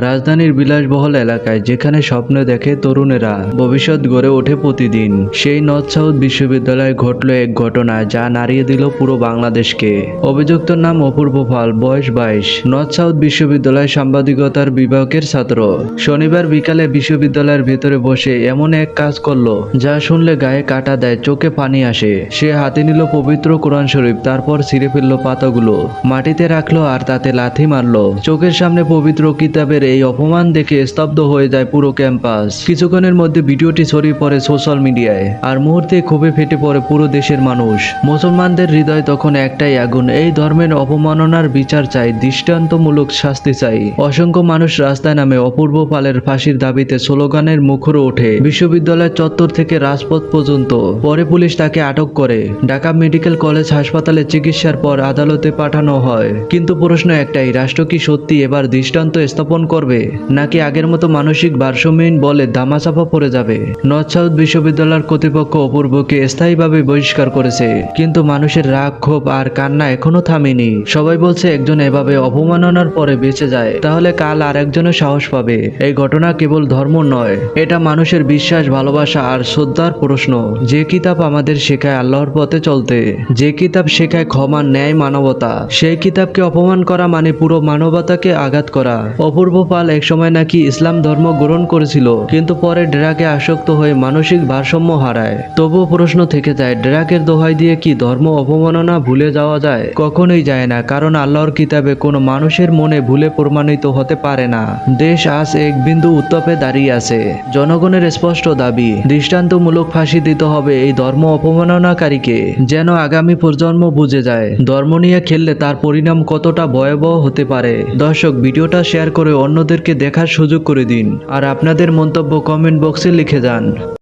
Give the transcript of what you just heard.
রাজধানীর বিলাসবহুল এলাকায় যেখানে স্বপ্ন দেখে তরুণেরা ভবিষ্যৎ গড়ে ওঠে প্রতিদিন, সেই নর্থ সাউথ বিশ্ববিদ্যালয়ে ঘটল এক ঘটনা যা নাড়িয়ে দিল পুরো বাংলাদেশকে। অভিযুক্তর নাম অপূর্ব পাল, বয়স বাইশ। নর্থ সাউথ বিশ্ববিদ্যালয় সাংবাদিকতার বিভাগের ছাত্র। শনিবার বিকালে বিশ্ববিদ্যালয়ের ভেতরে বসে এমন এক কাজ করল, যা শুনলে গায়ে কাটা দেয়, চোখে পানি আসে। সে হাতে নিল পবিত্র কোরআন শরীফ, তারপর ছিঁড়ে ফেলল পাতাগুলো। মাটিতে রাখল আর তাতে লাথি মারলো। চোখের সামনে পবিত্র কিতাবের এই অপমান দেখে স্তব্ধ হয়ে যায় পুরো ক্যাম্পাস। কিছুক্ষণের মধ্যে ভিডিওটি ছড়িয়ে পড়ে সোশ্যাল মিডিয়ায়। আর মুহূর্তে ক্ষোভে ফেটে পড়ে পুরো দেশের মানুষ। মুসলমানদের হৃদয় তখন একটাই আগুন। এই ধর্মের অপমাননার বিচার চাই, দৃষ্টান্তমূলক শাস্তি চাই। অসংখ্য মানুষ রাস্তায় নামে অপূর্ব পালের ফাঁসির দাবিতে স্লোগানের মুখর ওঠে। বিশ্ববিদ্যালয় চত্বর থেকে রাজপথ পর্যন্ত। পরে পুলিশ তাকে আটক করে। ঢাকা মেডিকেল কলেজ হাসপাতালে চিকিৎসার পর আদালতে পাঠানো হয়। কিন্তু প্রশ্ন একটাই, রাষ্ট্র কি সত্যি এবার দৃষ্টান্ত স্থাপন করবে, নাকি আগের মতো মানসিক ভারসাম্যহীন বলে দামাচাপা পড়ে যাবে? নর্থ সাউথ বিশ্ববিদ্যালয়ের কর্তৃপক্ষ অপূর্বকে স্থায়ীভাবে বহিষ্কার করেছে, কিন্তু মানুষের রাগ, ক্ষোভ আর কান্না এখনও থামেনি। সবাই বলছে একজন এভাবে অপমাননার পরে বেঁচে যায়, তাহলে কাল আর একজনের সাহস পাবে। এই ঘটনা কেবল ধর্ম নয়, এটা মানুষের বিশ্বাস, ভালোবাসা আর শ্রদ্ধার প্রশ্ন। যে কিতাব আমাদের শেখায় আল্লাহর পথে চলতে, যে কিতাব শেখায় ক্ষমা, ন্যায়, মানবতা, সেই কিতাবকে অপমান করা মানে পুরো মানবতাকে আঘাত করা। অপূর্ব পাল একসময় নাকি ইসলাম ধর্ম গ্রহণ করেছিল, কিন্তু পরে ড্রাগে আসক্ত হয়ে মানসিক ভারসাম্য হারায়। তবুও প্রশ্ন থেকে যায় ড্রাগের দোহাই দিয়ে কি ধর্ম অপমাননা ভুলে যাওয়া যায়? কখনোই যায় না, কারণ আল্লাহর কিতাবে কোনো মানুষের মনে ভুলে প্রমাণিত হতে পারে না। দেশ আজ এক বিন্দু উত্তপে দাঁড়িয়ে আছে। জনগণের স্পষ্ট দাবি, দৃষ্টান্তমূলক ফাঁসি দিতে হবে এই ধর্ম অপমাননাকারীকে যেন আগামী প্রজন্ম বুঝে যায়। ধর্ম নিয়ে খেললে তার পরিণাম কতটা ভয়াবহ হতে পারে? দর্শক, ভিডিওটা শেয়ার করে অন্যদেরকে দেখার সুযোগ করে দিন আর আপনাদের মন্তব্য কমেন্ট বক্সে লিখে যান।